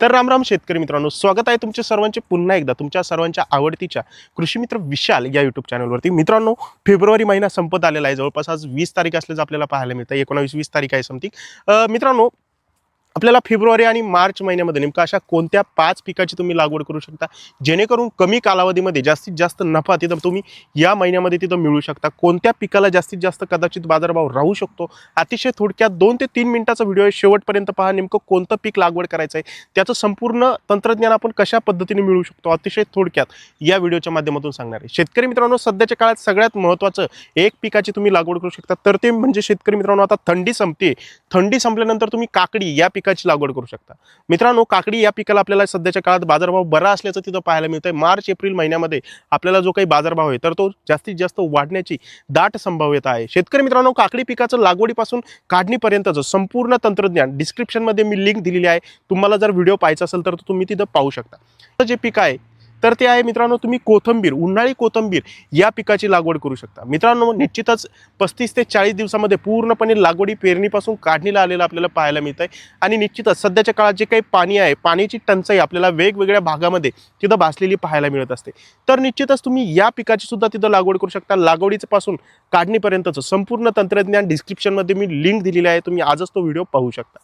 तर रामराम शेतकरी मित्रांनो स्वागत आहे तुमच्या सर्वांचे पुन्हा एकदा तुमच्या सर्वांच्या आवडतीच्या कृषी मित्र विशाल या युट्यूब चॅनलवरती मित्रांनो फेब्रुवारी महिना संपत आलेला आहे. जवळपास आज वीस तारीख असल्याचं आपल्याला पाहायला मिळतं एकोणावीस वीस तारीख आहे समथिंग. मित्रांनो आपल्याला फेब्रुवारी आणि मार्च महिन्यामध्ये नेमकं अशा कोणत्या पाच पिकाची तुम्ही लागवड करू शकता? जेणेकरून कमी कालावधीमध्ये जास्तीत जास्त नफा तिथं तुम्ही या महिन्यामध्ये तिथं मिळू शकता. कोणत्या पिकाला जास्तीत जास्त कदाचित बाजारभाव राहू शकतो? अतिशय थोडक्यात दोन ते तीन मिनिटाचा व्हिडिओ आहे. शेवटपर्यंत पहा नेमकं कोणतं पीक लागवड करायचं आहे. त्याचं संपूर्ण तंत्रज्ञान आपण कशा पद्धतीने मिळू शकतो? अतिशय थोडक्यात या व्हिडिओच्या माध्यमातून सांगणार आहे. शेतकरी मित्रांनो सध्याच्या काळात सगळ्यात महत्त्वाचं एक पिकाची तुम्ही लागवड करू शकता. तर ते म्हणजे शेतकरी मित्रांनो आता थंडी संपते थंडी संपल्यानंतर तुम्ही काकडी या पिकाची लागवड करू शकता. मित्रांनो काकडी या पिकाला आपल्याला सध्याच्या काळात बाजारभाव बरा असल्याचं तिथं पाहायला मिळतंय. मार्च एप्रिल महिन्यामध्ये आपल्याला जो काही बाजारभाव आहे तर तो जास्तीत जास्त वाढण्याची दाट संभाव्यता आहे. शेतकरी मित्रांनो काकडी पिकाचं लागवडीपासून काढणीपर्यंतचं संपूर्ण तंत्रज्ञान डिस्क्रिप्शनमध्ये मी लिंक दिलेली आहे. तुम्हाला जर व्हिडिओ पाहायचा असेल तर तुम्ही तिथं पाहू शकता. तर जे पीक आहे तर ते आहे मित्रांनो तुम्ही कोथंबीर उन्हाळी कोथंबीर या पिकाची लागवड करू शकता. मित्रांनो निश्चितच पस्तीस ते चाळीस दिवसामध्ये पूर्णपणे लागवडी पेरणीपासून काढणीला आलेलं आपल्याला पाहायला मिळत आहे आणि निश्चितच सध्याच्या काळात जे काही पाणी आहे पाण्याची टंचाई आपल्याला वेगवेगळ्या भागामध्ये तिथं भासलेली पाहायला मिळत असते. तर निश्चितच तुम्ही या पिकाची सुद्धा तिथं लागवड करू शकता. लागवडीचं पासून काढणीपर्यंतचं संपूर्ण तंत्रज्ञान डिस्क्रिप्शनमध्ये मी लिंक दिलेली आहे तुम्ही आजच तो व्हिडिओ पाहू शकता.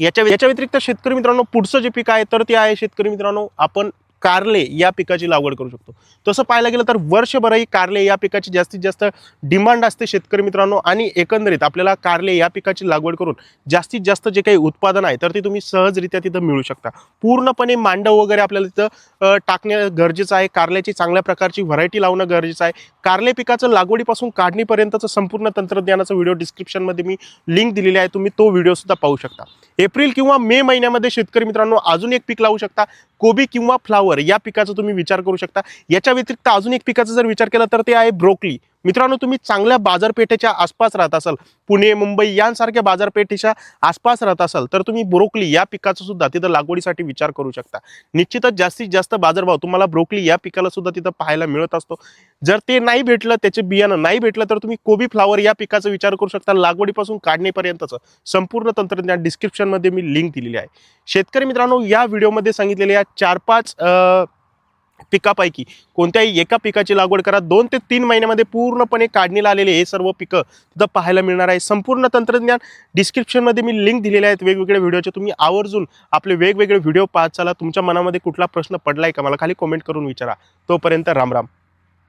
याच्या याच्या व्यतिरिक्त शेतकरी मित्रांनो पुढचं जे पीक आहे तर ते आहे शेतकरी मित्रांनो आपण कारले या पिकाची लागवड करू शकतो. तसं पाहायला गेलं तर वर्षभरही कारले या पिकाची जास्तीत जास्त डिमांड असते शेतकरी मित्रांनो आणि एकंदरीत आपल्याला कारले या पिकाची लागवड करून जास्तीत जास्त जे काही उत्पादन आहे तर ते तुम्ही सहजरित्या तिथं मिळू शकता. पूर्णपणे मांडव वगैरे आपल्याला तिथं टाकणे गरजेचं आहे. कारल्याची चांगल्या प्रकारची व्हरायटी लावणं गरजेचं आहे. कारले पिकाचं लागवडीपासून काढणीपर्यंतचं संपूर्ण तंत्रज्ञानाचा व्हिडिओ डिस्क्रिप्शनमध्ये मी लिंक दिलेली आहे. तुम्ही तो व्हिडिओसुद्धा पाहू शकता. एप्रिल किंवा मे महिन्यामध्ये शेतकरी मित्रांनो अजून एक पीक लावू शकता. कोबी किंवा फ्लावर. या पिकाचा तुम्ही विचार करू शकता. याच्या व्यतिरिक्त अजून एक पिकाचा जर विचार केला तर ते आहे ब्रोकली. मित्रांनो तुम्ही चांगल्या बाजारपेठेच्या आसपास राहत असाल पुणे मुंबई यांसारख्या बाजारपेठेच्या आसपास राहत असाल तर तुम्ही ब्रोकली या पिकाचा सुद्धा तिथं लागवडीसाठी विचार करू शकता. निश्चितच जास्तीत जास्त बाजारभाव तुम्हाला ब्रोकली या पिकाला सुद्धा तिथं पाहायला मिळत असतो. जर ते नाही भेटलं त्याचे बियाणं नाही भेटलं तर तुम्ही कोबी फ्लावर या पिकाचा विचार करू शकता लागवडीपासून काढणेपर्यंतचं. संपूर्ण तंत्रज्ञान डिस्क्रिप्शनमध्ये मी लिंक दिलेली आहे. शेतकरी मित्रांनो या व्हिडिओमध्ये सांगितलेल्या चार पाच पिकापैकी. कोणत्याही एका पिकाची लागवड करा. दोन ते तीन महिन्यामध्ये पूर्णपणे काढणीला आलेले हे सर्व पिकं तिथं पाहायला मिळणार आहे. संपूर्ण तंत्रज्ञान डिस्क्रिप्शनमध्ये मी लिंक दिलेले आहेत वेगवेगळ्या व्हिडिओचे. तुम्ही आवर्जून आपले वेगवेगळे व्हिडिओ पाहत चला. तुमच्या मनामध्ये कुठला प्रश्न पडलाय का? मला खाली कमेंट करून विचारा. तोपर्यंत राम राम.